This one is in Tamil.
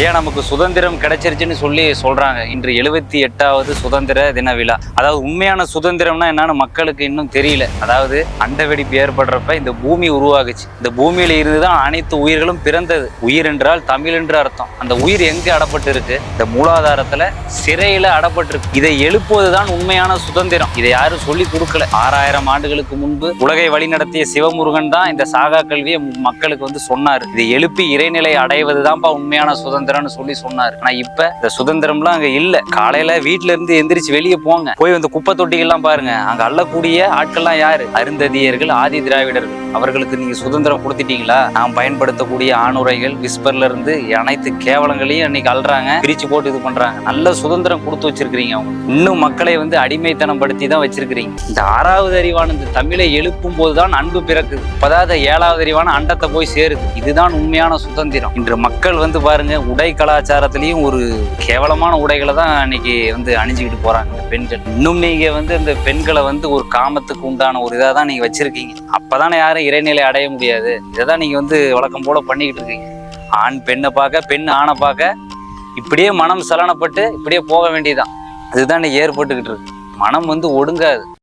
ஐயா நமக்கு சுதந்திரம் கிடைச்சிருச்சுன்னு சொல்லி சொல்றாங்க. இன்று எழுபத்தி எட்டாவது சுதந்திர தின விழா. அதாவது உண்மையான சுதந்திரம்னா என்னன்னு மக்களுக்கு இன்னும் தெரியல. அதாவது அண்ட வெடிப்பு ஏற்படுறப்ப இந்த பூமி உருவாகுச்சு. இந்த பூமியில இருந்துதான் அனைத்து உயிர்களும் பிறந்தது. உயிர் என்றால் தமிழ் என்று அர்த்தம். அந்த உயிர் எங்க அடப்பட்டு இருக்கு இந்த மூலாதாரத்துல சிறையில அடப்பட்டிருக்கு. இதை எழுப்புவதுதான் உண்மையான சுதந்திரம். இதை யாரும் சொல்லி கொடுக்கல. ஆறாயிரம் ஆண்டுகளுக்கு முன்பு உலகை வழிநடத்திய சிவமுருகன் தான் இந்த சாகா கல்வியை மக்களுக்கு வந்து சொன்னார். இதை எழுப்பி இறைநிலை அடைவதுதான்ப்பா உண்மையான சுதந்திரம். சுதந்திரம்னு சொல்லி சொன்னார். ஆனா இப்ப இந்த சுதந்திரம்லாம் அங்க இல்ல. காலையில வீட்டுல இருந்து எந்திரிச்சு வெளியே போங்க. போய் வந்து குப்பை தொட்டிகள்லாம் பாருங்க. அங்க அள்ளக்கூடிய ஆட்கள்லாம் யாரு? அருந்ததியர்கள் ஆதி திராவிடர்கள். அவர்களுக்கு நீங்க சுதந்திரம் கொடுத்துட்டீங்களா? நாம் பயன்படுத்தக்கூடிய ஆணுரைகள் விஸ்பர்ல இருந்து அனைத்து கேவலங்களையும் இன்னைக்கு அல்றாங்க பிரிச்சு போட்டு இது பண்றாங்க. நல்ல சுதந்திரம் கொடுத்து வச்சிருக்கிறீங்க அவங்க. இன்னும் மக்களை வந்து அடிமைத்தனம் படுத்தி தான் வச்சிருக்கிறீங்க. இந்த ஆறாவது அறிவான இந்த தமிழை எழுப்பும் போதுதான் அன்பு பிறக்குது. இப்பதான் ஏழாவது அறிவான அண்டத்தை போய் சேருது. இதுதான் உண்மையான சுதந்திரம். இன்று மக்கள் வந்து பாருங்க உடை கலாச்சாரத்திலையும் ஒரு கேவலமான உடைகளை தான் இன்னைக்கு வந்து அணிஞ்சுக்கிட்டு போறாங்க இந்த பெண்கள். இன்னும் நீங்க வந்து இந்த பெண்களை வந்து ஒரு காமத்துக்கு உண்டான ஒரு இதாக தான் நீங்க வச்சிருக்கீங்க. அப்பதானே யாரும் இறைநிலை அடைய முடியாது. இதை தான் நீங்க வந்து வழக்கம் போல பண்ணிக்கிட்டு இருக்கீங்க. ஆண் பெண்ணை பார்க்க பெண் ஆணை பார்க்க இப்படியே மனம் சலனப்பட்டு இப்படியே போக வேண்டியதுதான். அதுதான் இன்னைக்கு ஏற்பட்டுக்கிட்டு இருக்கு. மனம் வந்து ஒடுங்காது.